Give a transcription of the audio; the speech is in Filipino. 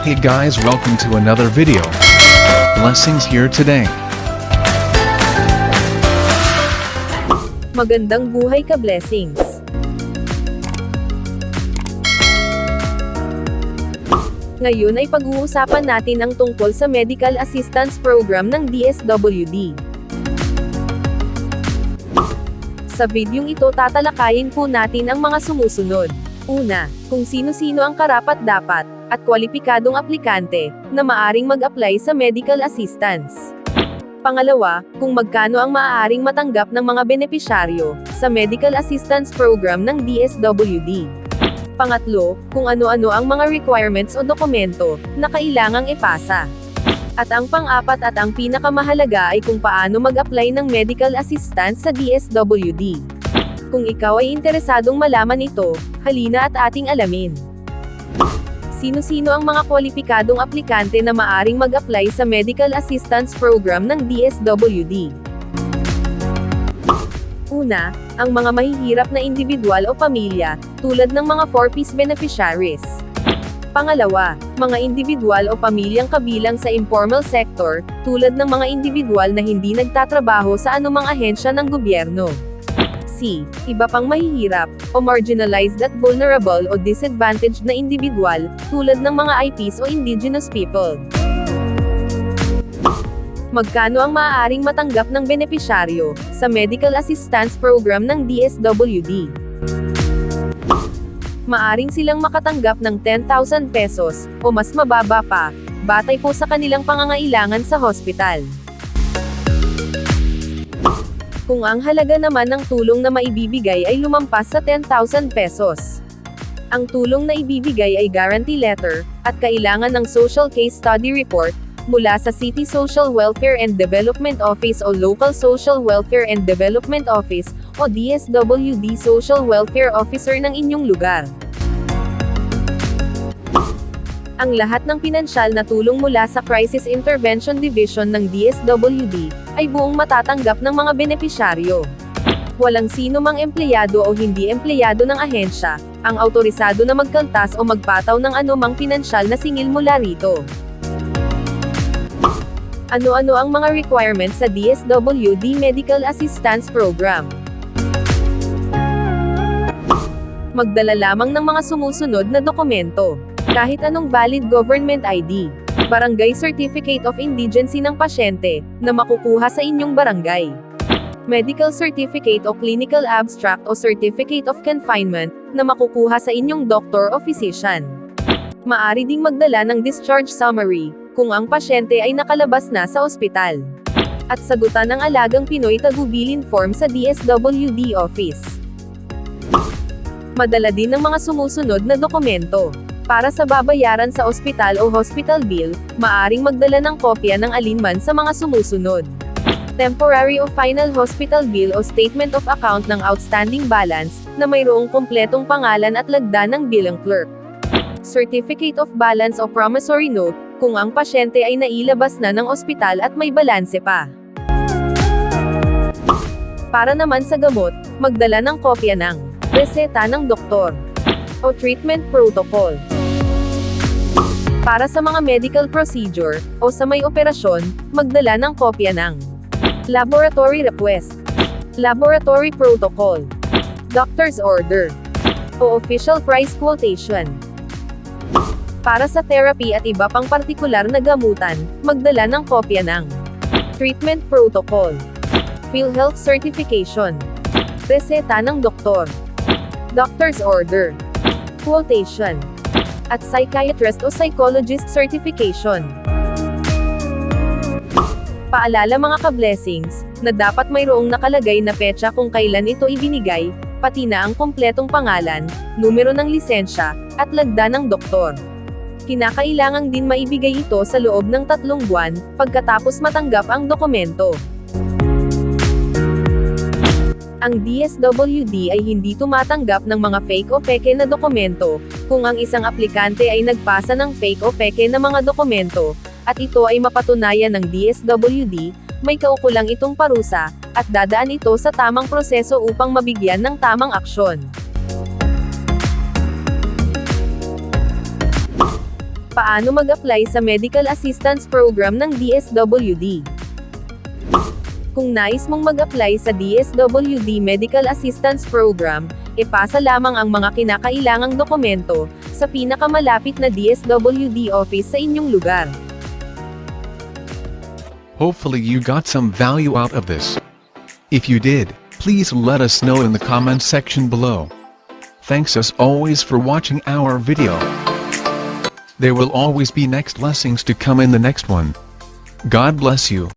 Hey guys welcome to another video. Blessings here today. Magandang buhay ka blessings. Ngayon ay pag-uusapan natin ang tungkol sa Medical Assistance Program ng DSWD. Sa videong ito tatalakayin po natin ang mga sumusunod. Una, kung sino-sino ang karapat-dapat, at kwalipikadong aplikante, na maaring mag-apply sa medical assistance. Pangalawa, kung magkano ang maaaring matanggap ng mga benepisyaryo sa Medical Assistance Program ng DSWD. Pangatlo, kung ano-ano ang mga requirements o dokumento na kailangang ipasa. At ang pang-apat at ang pinakamahalaga ay kung paano mag-apply ng medical assistance sa DSWD. Kung ikaw ay interesadong malaman ito, halina at ating alamin. Sino-sino ang mga kwalipikadong aplikante na maaring mag-apply sa Medical Assistance Program ng DSWD? Una, ang mga mahihirap na individual o pamilya, tulad ng mga 4-piece beneficiaries. Pangalawa, mga individual o pamilyang kabilang sa informal sector, tulad ng mga individual na hindi nagtatrabaho sa anumang ahensya ng gobyerno. C. Iba pang mahihirap, o marginalized at vulnerable o disadvantaged na individual, tulad ng mga IPs o indigenous people. Magkano ang maaaring matanggap ng benepisyaryo sa Medical Assistance Program ng DSWD? Maaring silang makatanggap ng 10,000 pesos o mas mababa pa, batay po sa kanilang pangangailangan sa hospital. Kung ang halaga naman ng tulong na maibibigay ay lumampas sa 10,000 pesos. Ang tulong na ibibigay ay guarantee letter, at kailangan ng social case study report, mula sa City Social Welfare and Development Office o Local Social Welfare and Development Office, o DSWD Social Welfare Officer ng inyong lugar. Ang lahat ng pinansyal na tulong mula sa Crisis Intervention Division ng DSWD, ay buong matatanggap ng mga benepisyaryo. Walang sino mang empleyado o hindi empleyado ng ahensya, ang autorisado na magkaltas o magpataw ng anumang pinansyal na singil mula rito. Ano-ano ang mga requirements sa DSWD Medical Assistance Program? Magdala lamang ng mga sumusunod na dokumento. Kahit anong valid government ID. Barangay Certificate of Indigency ng pasyente, na makukuha sa inyong barangay. Medical Certificate o Clinical Abstract o Certificate of Confinement, na makukuha sa inyong doctor o physician. Maari ding magdala ng discharge summary, kung ang pasyente ay nakalabas na sa ospital. At sagutan ng alagang Pinoy tagubilin form sa DSWD office. Madala din ng mga sumusunod na dokumento. Para sa babayaran sa ospital o hospital bill, maaring magdala ng kopya ng alinman sa mga sumusunod. Temporary o final hospital bill o statement of account ng outstanding balance, na mayroong kompletong pangalan at lagda ng bilang clerk. Certificate of balance o promissory note, kung ang pasyente ay nailabas na ng ospital at may balanse pa. Para naman sa gamot, magdala ng kopya ng reseta ng doktor o treatment protocol. Para sa mga medical procedure o sa may operasyon, magdala ng kopya ng laboratory request, laboratory protocol, doctor's order, o official price quotation. Para sa therapy at iba pang partikular na gamutan, magdala ng kopya ng treatment protocol, PhilHealth certification, reseta ng doktor, doctor's order, quotation, at psychiatrist o psychologist certification. Paalala mga ka-blessings, na dapat mayroong nakalagay na petsa kung kailan ito ibinigay, pati na ang kompletong pangalan, numero ng lisensya, at lagda ng doktor. Kinakailangang din maibigay ito sa loob ng tatlong buwan, pagkatapos matanggap ang dokumento. Ang DSWD ay hindi tumatanggap ng mga fake o peke na dokumento, kung ang isang aplikante ay nagpasa ng fake o peke na mga dokumento, at ito ay mapatunayan ng DSWD, may kaukulang itong parusa, at dadaan ito sa tamang proseso upang mabigyan ng tamang aksyon. Paano mag-apply sa Medical Assistance Program ng DSWD? Kung nais mong mag-apply sa DSWD Medical Assistance Program, ipasa lamang ang mga kinakailangang dokumento sa pinakamalapit na DSWD office sa inyong lugar. Hopefully you got some value out of this. If you did, please let us know in the comment section below. Thanks as always for watching our video. There will always be next lessons to come in the next one. God bless you.